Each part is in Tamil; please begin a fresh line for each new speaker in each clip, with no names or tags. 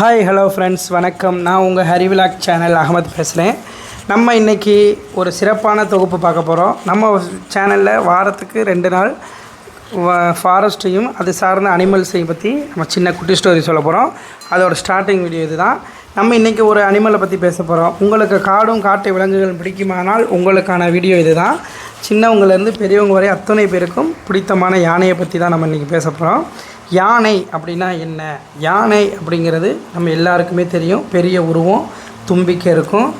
ஹாய் ஹலோ ஃப்ரெண்ட்ஸ் வணக்கம். நான் உங்கள் ஹரிவிலாக் சேனல் அகமது பேசுகிறேன் நம்ம இன்றைக்கி ஒரு சிறப்பான தொகுப்பு பார்க்க போகிறோம் நம்ம சேனலில் வாரத்துக்கு ரெண்டு நாள் ஃபாரஸ்ட்டையும் அது சார்ந்த அனிமல்ஸையும் பற்றி நம்ம சின்ன குட்டி ஸ்டோரி சொல்ல போகிறோம் அதோட ஸ்டார்டிங் வீடியோ இது தான் நம்ம இன்றைக்கி ஒரு அனிமலை பற்றி பேச போகிறோம் உங்களுக்கு காடும் காட்டு விலங்குகள் பிடிக்குமானால் உங்களுக்கான வீடியோ இதுதான். சின்னவங்கலேருந்து பெரியவங்க வரை அத்தனை பேருக்கும் பிடித்தமான யானையை பற்றி தான் நம்ம இன்றைக்கி பேச போகிறோம் யானை அப்படின்னா என்ன? யானை அப்படிங்கிறது நம்ம எல்லாருக்குமே தெரியும். பெரிய உருவம் தும்பிக்கை இருக்கும்.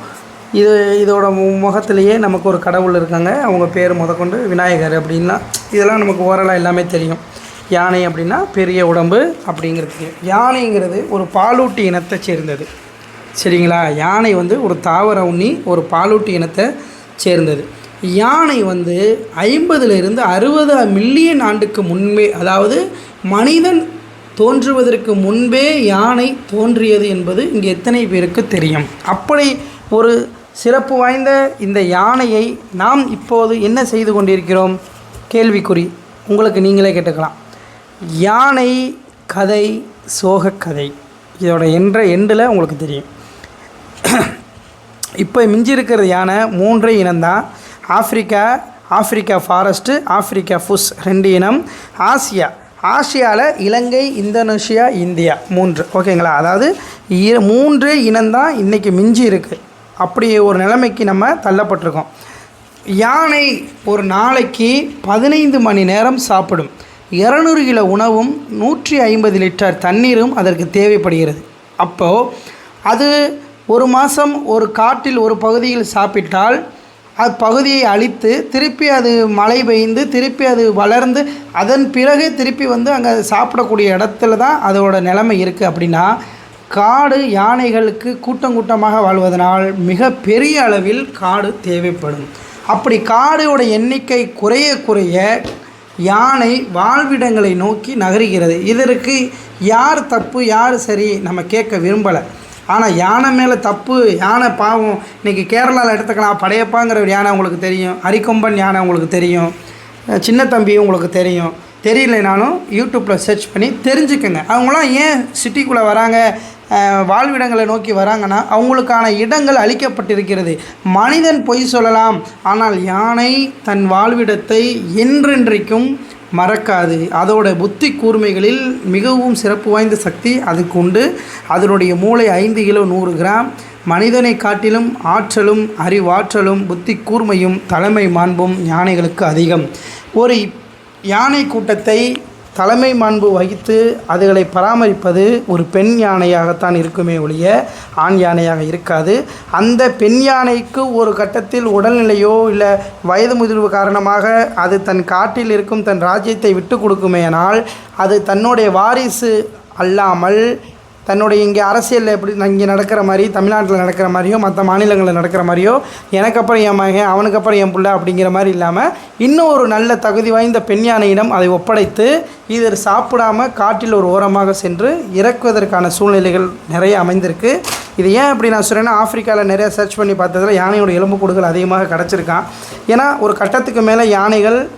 இது இதோட மு- முகத்திலேயே நமக்கு ஒரு கடவுள் இருக்காங்க. அவங்க பேர் முதற்கொண்டு விநாயகர் அப்படின்லாம் இதெல்லாம் நமக்கு ஓரலாக எல்லாமே தெரியும். யானை அப்படின்னா பெரிய உடம்பு அப்படிங்கிறது யானைங்கிறது ஒரு பாலூட்டி இனத்தை சேர்ந்தது. சரிங்களா? யானை வந்து ஒரு தாவர உண்ணி ஒரு பாலூட்டி இனத்தை சேர்ந்தது. யானை வந்து ஐம்பதுலேருந்து அறுபது மில்லியன் ஆண்டுக்கு முன்பே அதாவது மனிதன் தோன்றுவதற்கு முன்பே யானை தோன்றியது என்பது இங்கே எத்தனை பேருக்கு தெரியும். அப்படி ஒரு சிறப்பு வாய்ந்த இந்த யானையை நாம் இப்போது என்ன செய்து கொண்டிருக்கிறோம்? கேள்விக்குறி. உங்களுக்கு நீங்களே கேட்டுக்கலாம். யானை கதை சோகக்கதை. இதோட என்ற எண்டில் உங்களுக்கு தெரியும். இப்போ மிஞ்சி இருக்கிற யானை மூன்றே இனம்தான் Africa Africa forest Africa bush ரெண்டு இனம் ஆசியா. ஆசியாவில் இலங்கை இந்தோனேஷியா இந்தியா மூன்று. ஓகேங்களா? அதாவது இ- மூன்றே இனம்தான் இன்றைக்கி மிஞ்சி இருக்குது அப்படி ஒரு நிலைமைக்கு நம்ம தள்ளப்பட்டிருக்கோம். யானை ஒரு நாளைக்கு பதினைந்து மணி நேரம் சாப்பிடும். இரநூறு கிலோ உணவும் நூற்றி ஐம்பது லிட்டர் தண்ணீரும் அதற்கு தேவைப்படுகிறது. அப்போது அது ஒரு மாதம் ஒரு காட்டில் ஒரு பகுதியில் சாப்பிட்டால் அப்பகுதியை அழித்து திருப்பி அது மழை பெய்ந்து திருப்பி அது வளர்ந்து அதன் பிறகு திருப்பி வந்து அங்கே சாப்பிடக்கூடிய இடத்துல தான் அதோட நிலைமை இருக்குது அப்படின்னா காடு யானைகளுக்கு கூட்டம் கூட்டமாக வாழ்வதனால் மிக பெரிய அளவில் காடு தேவைப்படும். அப்படி காடோட எண்ணிக்கை குறைய குறைய யானை வாழ்விடங்களை நோக்கி நகருகிறது. இதற்கு யார் தப்பு யார் சரி நம்ம கேட்க விரும்பலை. ஆனால் யானை மேலே தப்பு யானை பாவம் இன்றைக்கி கேரளாவில் எடுத்துக்கலாம் படையப்பாங்கிற ஒரு யானை உங்களுக்கு தெரியும் அரிக்கொம்பன் யானை உங்களுக்கு தெரியும் சின்ன தம்பி உங்களுக்கு தெரியும் தெரியலனாலும் யூடியூப்பில் சர்ச் பண்ணி தெரிஞ்சுக்கங்க. அவங்களாம் ஏன் சிட்டிக்குள்ளே வராங்க வாழ்விடங்களை நோக்கி வராங்கன்னா அவங்களுக்கான இடங்கள் அளிக்கப்பட்டிருக்கிறது. மனிதன் பொய் சொல்லலாம் ஆனால் யானை தன் வாழ்விடத்தை என்றென்றைக்கும் மறக்காது. அதோட புத்தி கூர்மைகளில் மிகவும் சிறப்பு வாய்ந்த சக்தி அதுக்கு உண்டு. அதனுடைய மூளை ஐந்து கிலோ நூறு கிராம். மனிதனை காட்டிலும் ஆற்றலும் அறிவாற்றலும் புத்தி கூர்மையும் தலைமை மாண்பும் யானைகளுக்கு அதிகம். ஒரு யானை கூட்டத்தை தலைமை மாண்பு வகித்து அதுகளை பராமரிப்பது ஒரு பெண் யானையாகத்தான் இருக்குமே ஒழிய ஆண் யானையாக இருக்காது. அந்த பெண் யானைக்கு ஒரு கட்டத்தில் உடல்நிலையோ இல்லை வயது முதிர்வு காரணமாக அது தன் காட்டில் இருக்கும் தன் ராஜ்யத்தை விட்டு கொடுக்குமேனால் அது தன்னுடைய வாரிசு அல்லாமல் தன்னுடைய இங்கே அரசியலில் எப்படி இங்கே நடக்கிற மாதிரி தமிழ்நாட்டில் நடக்கிற மாதிரியோ மற்ற மாநிலங்களில் நடக்கிற மாதிரியோ எனக்கு அப்புறம் என் மகன் அவனுக்கு அப்புறம் என் பிள்ளை அப்படிங்கிற மாதிரி இல்லாமல் இன்னும் ஒரு நல்ல தகுதி வாய்ந்த பெண் யானையிடம் அதை ஒப்படைத்து இது சாப்பிடாம காட்டில் ஒரு ஓரமாக சென்று இறக்குவதற்கான சூழ்நிலைகள் நிறைய அமைந்திருக்கு. இது ஏன் அப்படி நான் சொல்கிறேன்னா ஆஃப்ரிக்காவில் நிறைய சர்ச் பண்ணி பார்த்ததில் யானையோட எலும்புக்கூடுகள் அதிகமாக கிடச்சிருக்கான் ஏன்னா ஒரு கட்டத்துக்கு மேலே யானைகள்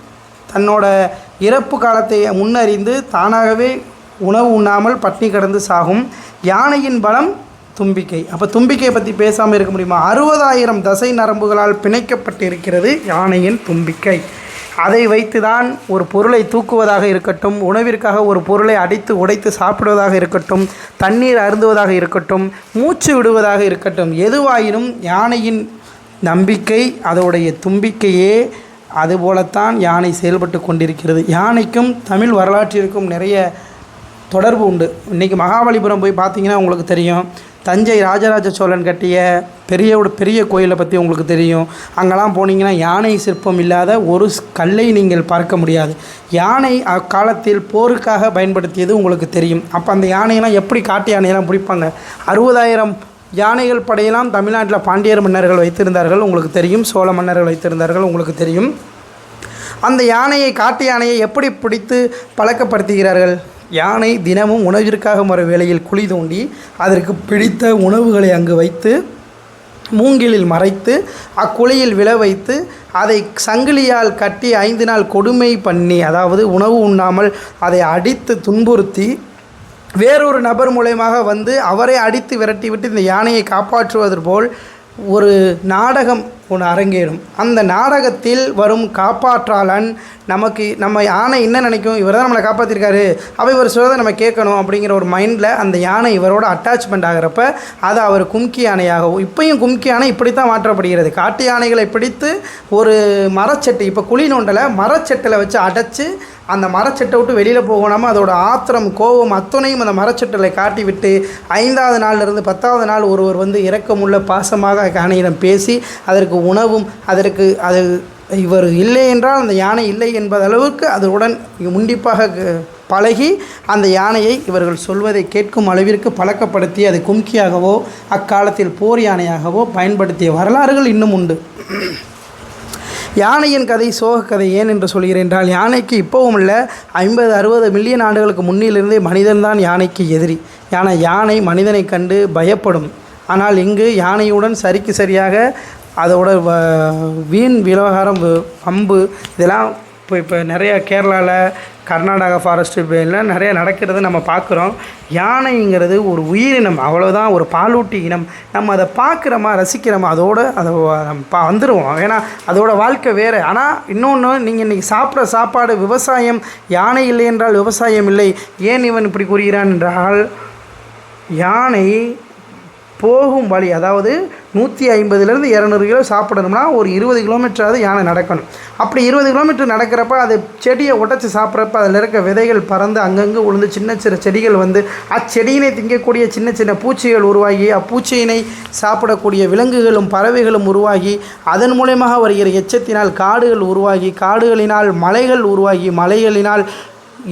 தன்னோட இறப்பு காலத்தை முன்னறிந்து தானாகவே உணவு உண்ணாமல் பட்டினி கடந்து சாகும் யானையின் பலம் தும்பிக்கை. அப்போ தும்பிக்கையை பற்றி பேசாமல் இருக்க முடியுமா? அறுபதாயிரம் தசை நரம்புகளால் பிணைக்கப்பட்டு இருக்கிறது யானையின் தும்பிக்கை. அதை வைத்து தான் ஒரு பொருளை தூக்குவதாக இருக்கட்டும் உணவிற்காக ஒரு பொருளை அடித்து உடைத்து சாப்பிடுவதாக இருக்கட்டும் தண்ணீர் அருந்துவதாக இருக்கட்டும் மூச்சு விடுவதாக இருக்கட்டும் எதுவாயினும் யானையின் நம்பிக்கை அதோடைய தும்பிக்கையே அதுபோலத்தான் யானை செயல்பட்டு கொண்டிருக்கிறது. யானைக்கும் தமிழ் வரலாற்றிற்கும் நிறைய தொடர்பு உண்டு. இன்றைக்கி மகாபலிபுரம் போய் பார்த்தீங்கன்னா உங்களுக்கு தெரியும். தஞ்சை ராஜராஜ சோழன் கட்டிய பெரியவோட பெரிய கோயிலை பற்றி உங்களுக்கு தெரியும். அங்கெல்லாம் போனீங்கன்னா யானை சிற்பம் இல்லாத ஒரு ஸ்- கல்லை நீங்கள் பார்க்க முடியாது. யானை அக்காலத்தில் போருக்காக பயன்படுத்தியது உங்களுக்கு தெரியும். அப்போ அந்த யானையெல்லாம் எப்படி காட்டு யானையெல்லாம் பிடிப்பாங்க? அறுபதாயிரம் யானைகள் படையெல்லாம் தமிழ்நாட்டில் பாண்டியர் மன்னர்கள் வைத்திருந்தார்கள் உங்களுக்கு தெரியும். சோழ மன்னர்கள் வைத்திருந்தார்கள் உங்களுக்கு தெரியும். அந்த யானையை காட்டு யானையை எப்படி பிடித்து பழக்கப்படுத்துகிறார்கள்? யானை தினமும் உணவிற்காக மர வேளையில் குழி தோண்டி அதற்கு பிடித்த உணவுகளை அங்கு வைத்து மூங்கிலில் மறைத்து அக்குழியில் விழ வைத்து அதை சங்கிலியால் கட்டி ஐந்து நாள் கொடுமை பண்ணி அதாவது உணவு உண்ணாமல் அதை அடித்து துன்புறுத்தி வேறொரு நபர் மூலயமாக வந்து அவரை அடித்து விரட்டிவிட்டு இந்த யானையை காப்பாற்றுவது போல் ஒரு நாடகம் ஒன்று அரங்கேறும். அந்த நாடகத்தில் வரும் காப்பாற்றாளன் நமக்கு நம்ம யானை என்ன நினைக்கும்? இவர் தான் நம்மளை காப்பாற்றிருக்காரு அவை இவர் சொல்கிறத நம்ம கேட்கணும் அப்படிங்கிற ஒரு மைண்டில் அந்த யானை இவரோட அட்டாச்மெண்ட் ஆகிறப்ப அது அவர் கும்கி யானையாகவும் இப்பையும் கும்கி யானை இப்படி தான் மாற்றப்படுகிறது. காட்டு யானைகளை பிடித்து ஒரு மரச்சட்டு இப்போ குழி நோண்டலை மரச்சட்டில் வச்சு அடைச்சி அந்த மரச்சட்டை விட்டு வெளியில் போகாமல் அதோட ஆத்திரம் கோபம் அத்தனையும் அந்த மரச்சட்டலை காட்டிவிட்டு ஐந்தாவது நாள்லேருந்து பத்தாவது நாள் ஒருவர் வந்து இரக்கமுள்ள பாசமாக யானையிடம் பேசி அதற்கு உணவும் அதற்கு அது இவர் இல்லை என்றால் அந்த யானை இல்லை என்பதளவுக்கு அதனுடன் முண்டிப்பாக பழகி அந்த யானையை இவர்கள் சொல்வதை கேட்கும் அளவிற்கு பழக்கப்படுத்தி அது கும்கியாகவோ அக்காலத்தில் போர் யானையாகவோ பயன்படுத்திய வரலாறுகள் இன்னும் உண்டு. யானையின் கதை சோக கதை ஏன் என்று சொல்கிறேன் என்றால் யானைக்கு இப்போவும் இல்லை ஐம்பது அறுபது மில்லியன் ஆண்டுகளுக்கு முன்னிலிருந்தே மனிதன்தான் யானைக்கு எதிரி. யானை யானை மனிதனை கண்டு பயப்படும். ஆனால் இங்கு யானையுடன் சரிக்கு சரியாக அதோட வ- வீண் விவகாரம் அம்பு இதெல்லாம் இப்போ இப்போ நிறைய கேரளாவில் கர்நாடகா ஃபாரஸ்ட் எல்லாம் நிறைய நடக்கிறது நம்ம பார்க்குறோம். யானைங்கிறது ஒரு உயிரினம் அவ்வளோதான் ஒரு பாலூட்டி இனம். நம்ம அதை பார்க்குறோமா ரசிக்கிறோமா அதோட அதை நம்ம பா வந்துடுவோம் ஏன்னா அதோடய வாழ்க்கை வேறு. ஆனால் இன்னொன்று நீங்கள் இன்றைக்கி சாப்பிட்ற சாப்பாடு விவசாயம் யானை இல்லை என்றால் விவசாயம் இல்லை. ஏன் இவன் இப்படி கூறுகிறான் என்றால் யானை போகும் வழி அதாவது நூற்றி ஐம்பதுலேருந்து இரநூறு கிலோ சாப்பிடணும்னா ஒரு இருபது கிலோமீட்டராவது யானை நடக்கணும். அப்படி இருபது கிலோமீட்டர் நடக்கிறப்ப அது செடியை உடச்சி சாப்பிட்றப்ப அதில் இருக்க விதைகள் பறந்து அங்கங்கே உளுந்து சின்ன சின்ன செடிகள் வந்து அச்செடியினை திங்கக்கூடிய சின்ன சின்ன பூச்சிகள் உருவாகி அப்பூச்சியினை சாப்பிடக்கூடிய விலங்குகளும் பறவைகளும் உருவாகி அதன் மூலயமாக வருகிற எச்சத்தினால் காடுகள் உருவாகி காடுகளினால் மலைகள் உருவாகி மலைகளினால்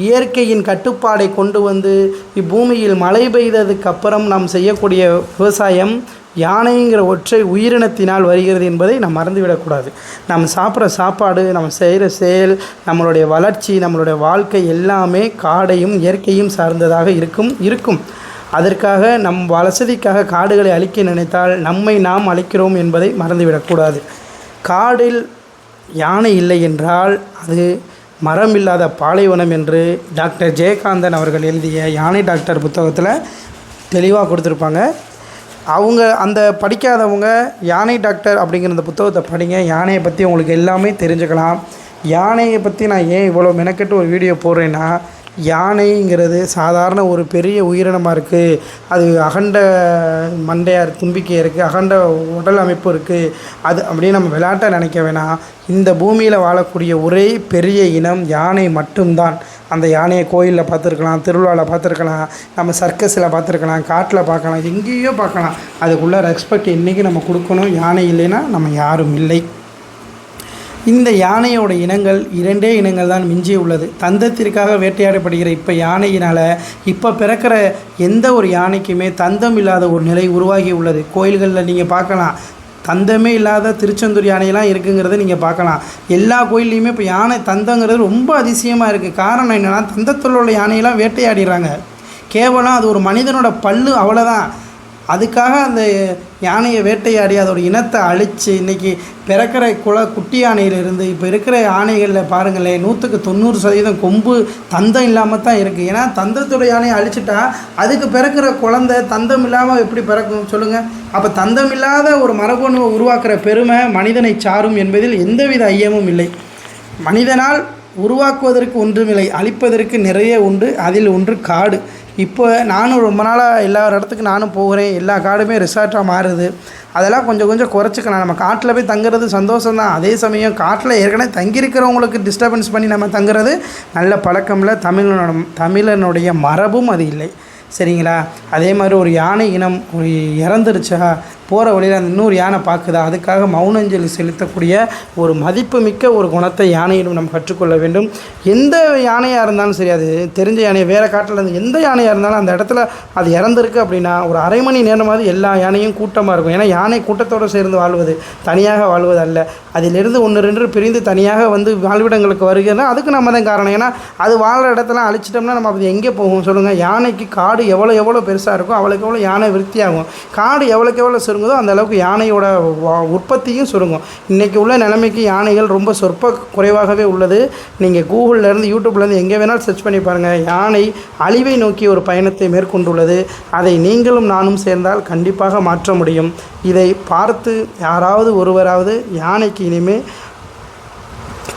இயற்கையின் கட்டுப்பாடை கொண்டு வந்து இப்பூமியில் மழை பெய்ததுக்கு அப்புறம் நாம் செய்யக்கூடிய விவசாயம் யானைங்கிற ஒற்றை உயிரினத்தினால் வருகிறது என்பதை நாம் மறந்துவிடக்கூடாது. நம்ம சாப்பிட்ற சாப்பாடு நம்ம செய்கிற செயல் நம்மளுடைய வளர்ச்சி நம்மளுடைய வாழ்க்கை எல்லாமே காடையும் இயற்கையும் சார்ந்ததாக இருக்கும் இருக்கும். அதற்காக நம் வசதிக்காக காடுகளை அழிக்க நினைத்தால் நம்மை நாம் அழிக்கிறோம் என்பதை மறந்துவிடக்கூடாது. காடில் யானை இல்லை என்றால் அது மரம் இல்லாத பாலைவனம் என்று டாக்டர் ஜெயகாந்தன் அவர்கள் எழுதிய யானை டாக்டர் புத்தகத்தில் தெளிவாக கொடுத்துருப்பாங்க. அவங்க அந்த படிக்காதவங்க யானை டாக்டர் அப்படிங்கிற அந்த புத்தகத்தை படிங்க. யானையை பற்றி உங்களுக்கு எல்லாமே தெரிஞ்சுக்கலாம். யானையை பற்றி நான் ஏன் இவ்வளோ மெனக்கெட்டு ஒரு வீடியோ போடுறேன்னா யானைங்கிறது சாதாரண ஒரு பெரிய உயிரினமாக இருக்குது அது அகண்ட மண்டையார் தும்பிக்கை இருக்குது அகண்ட உடல் அமைப்பு இருக்குது அது அப்படியே நம்ம விளையாட்டை நினைக்க வேணாம். இந்த பூமியில் வாழக்கூடிய ஒரே பெரிய இனம் யானை மட்டும்தான். அந்த யானையை கோயிலில் பார்த்துருக்கலாம் திருவிழாவில் பார்த்துருக்கலாம் நம்ம சர்க்கஸில் பார்த்துருக்கலாம் காட்டில் பார்க்கலாம் எங்கேயோ பார்க்கலாம். அதுக்குள்ள ரெஸ்பெக்ட் இன்றைக்கி நம்ம கொடுக்கணும். யானை இல்லைன்னா நம்ம யாரும் இல்லை. இந்த யானையோட இனங்கள் இரண்டே இனங்கள் தான் மிஞ்சி உள்ளது தந்தத்திற்காக வேட்டையாடப்படுகிற இப்போ யானையினால் இப்போ பிறக்கிற எந்த ஒரு யானைக்குமே தந்தம் இல்லாத ஒரு நிலை உருவாகி உள்ளது. கோயில்களில் நீங்கள் பார்க்கலாம். தந்தமே இல்லாத திருச்செந்தூர் யானையெல்லாம் இருக்குங்கிறத நீங்கள் பார்க்கலாம். எல்லா கோயில்லையுமே இப்போ யானை தந்தங்கிறது ரொம்ப அதிசயமாக இருக்குது காரணம் என்னென்னா தந்தத்தில் உள்ள யானையெல்லாம் வேட்டையாடிடுறாங்க. கேவலம் அது ஒரு மனிதனோட பல்லு அவ்வளோதான் அதுக்காக அந்த யானையை வேட்டையாடி அதோடய இனத்தை அழித்து இன்றைக்கி பிறக்கிற குல குட்டி யானையிலிருந்து இப்போ இருக்கிற யானைகளில் பாருங்களேன் நூற்றுக்கு தொண்ணூறு சதவீதம் கொம்பு தந்தம் இல்லாமல் தான் இருக்குது ஏன்னா தந்தத்தோட யானையை அழிச்சிட்டா அதுக்கு பிறக்கிற குழந்தை தந்தம் இல்லாமல் எப்படி பிறக்கும் சொல்லுங்கள் அப்போ தந்தம் இல்லாத ஒரு மரபணுவை உருவாக்குற பெருமை மனிதனை சாரும் என்பதில் எந்தவித ஐயமும் இல்லை. மனிதனால் உருவாக்குவதற்கு ஒன்றுமில்லை அழிப்பதற்கு நிறைய உண்டு அதில் ஒன்று காடு. இப்போ நானும் ரொம்ப நாளாக எல்லா இடத்துக்கு நானும் போகிறேன். எல்லா காடுமே ரிசார்ட்டாக மாறுது. அதெல்லாம் கொஞ்சம் கொஞ்சம் குறைச்சிக்கலாம். நம்ம காட்டில் போய் தங்குறது சந்தோஷம்தான். அதே சமயம் காட்டில் ஏற்கனவே தங்கியிருக்கிறவங்களுக்கு டிஸ்டர்பன்ஸ் பண்ணி நம்ம தங்குறது நல்ல பழக்கம்ல. தமிழனோட தமிழனுடைய மரபும் அது இல்லை. சரிங்களா? அதே மாதிரி ஒரு யானை இனம் ஒரு இறந்துருச்சா? போகிற வழியில் அந்த இன்னொரு யானை பார்க்குதா அதுக்காக மௌனஞ்சலி செலுத்தக்கூடிய ஒரு மதிப்புமிக்க ஒரு குணத்தை யானையிடம் நம்ம கற்றுக்கொள்ள வேண்டும். எந்த யானையாக இருந்தாலும் சரி அது தெரிஞ்ச யானையை வேறு காட்டில் இருந்து எந்த யானையாக இருந்தாலும் அந்த இடத்துல அது இறந்துருக்கு அப்படின்னா ஒரு அரை மணி நேரமாவது எல்லா யானையும் கூட்டமாக இருக்கும். ஏன்னா யானை கூட்டத்தோடு சேர்ந்து வாழ்வது தனியாக வாழ்வது அல்ல. அதிலிருந்து ஒன்று ரெண்டு பிரிந்து தனியாக வந்து வாழ்விடங்களுக்கு வருகிறதுனா அதுக்கு நம்ம தான் காரணம். ஏன்னா அது வாழ்கிற இடத்துல அழிச்சிட்டோம்னா நம்ம அது எங்கே போகும்? சொல்லுங்கள் யானைக்கு காடு எவ்வளோ எவ்வளோ பெருசாக இருக்கும் அவ்வளோக்கு எவ்வளோ யானை விருத்தியாகும். காடு எவ்வளோக்கு எவ்வளோ சிறு சுருங்குதோ அந்த அளவுக்கு யானையோட உற்பத்தியும் சுருங்கும். இன்றைக்கி உள்ள நிலைமைக்கு யானைகள் ரொம்ப சொற்ப குறைவாகவே உள்ளது. நீங்கள் கூகுள்லேருந்து யூடியூப்லேருந்து எங்கே வேணாலும் சர்ச் பண்ணி பாருங்கள் யானை அழிவை நோக்கி ஒரு பயணத்தை மேற்கொண்டுள்ளது. அதை நீங்களும் நானும் சேர்ந்தால் கண்டிப்பாக மாற்ற முடியும். இதை பார்த்து யாராவது ஒருவராவது யானைக்கு இனிமேல்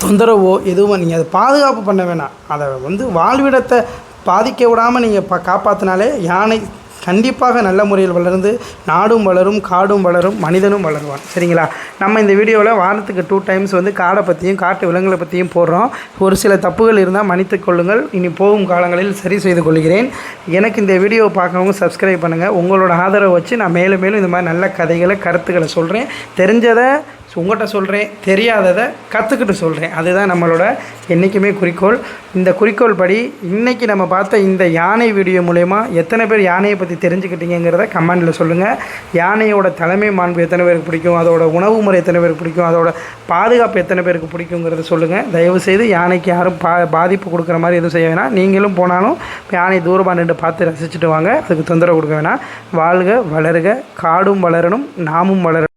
தொந்தரவோ எதுவும் நீங்கள் அதை பாதுகாப்பு பண்ண வேணாம். அதை வந்து வாழ்விடத்தை பாதிக்க விடாமல் நீங்கள் ப காப்பாற்றினாலே யானை கண்டிப்பாக நல்ல முறையில் வளர்ந்து நாடும் வளரும் காடும் வளரும் மனிதனும் வளருவான். சரிங்களா? நம்ம இந்த வீடியோவில் வாரத்துக்கு டூ டைம்ஸ் வந்து காடை பற்றியும் காட்டு விலங்குகளை பற்றியும் போடுறோம். ஒரு சில தப்புகள் இருந்தால் மன்னித்துக் கொள்ளுங்கள். இனி போகும் காலங்களில் சரி செய்து கொள்கிறேன். எனக்கு இந்த வீடியோவை பார்க்கவும் சப்ஸ்கிரைப் பண்ணுங்கள் உங்களோட ஆதரவை வச்சு நான் மேலும் மேலும் இந்த மாதிரி நல்ல கதைகளை கருத்துக்களை சொல்கிறேன் தெரிஞ்சதை ஸோ உங்கள்கிட்ட சொல்கிறேன் தெரியாததை கற்றுக்கிட்டு சொல்கிறேன் அதுதான் நம்மளோட என்றைக்குமே குறிக்கோள். இந்த குறிக்கோள் படி இன்றைக்கி நம்ம பார்த்த இந்த யானை வீடியோ மூலயமா எத்தனை பேர் யானையை பற்றி தெரிஞ்சுக்கிட்டீங்கிறத கமெண்டில் சொல்லுங்கள் யானையோட தலைமை மாண்பு எத்தனை பேருக்கு பிடிக்கும்? அதோட உணவு முறை எத்தனை பேருக்கு பிடிக்கும்? அதோட பாதுகாப்பு எத்தனை பேருக்கு பிடிக்குங்கிறத சொல்லுங்கள் தயவுசெய்து யானைக்கு யாரும் பா பாதிப்பு கொடுக்குற மாதிரி எதுவும் செய்ய வேணாம். நீங்களும் போனாலும் யானை தூரமாக நின்று பார்த்து ரசிச்சுட்டு வாங்க. அதுக்கு தொந்தரவு கொடுக்க வேணாம். வாழ்க வளருக. காடும் வளரணும் நாமும் வளரணும்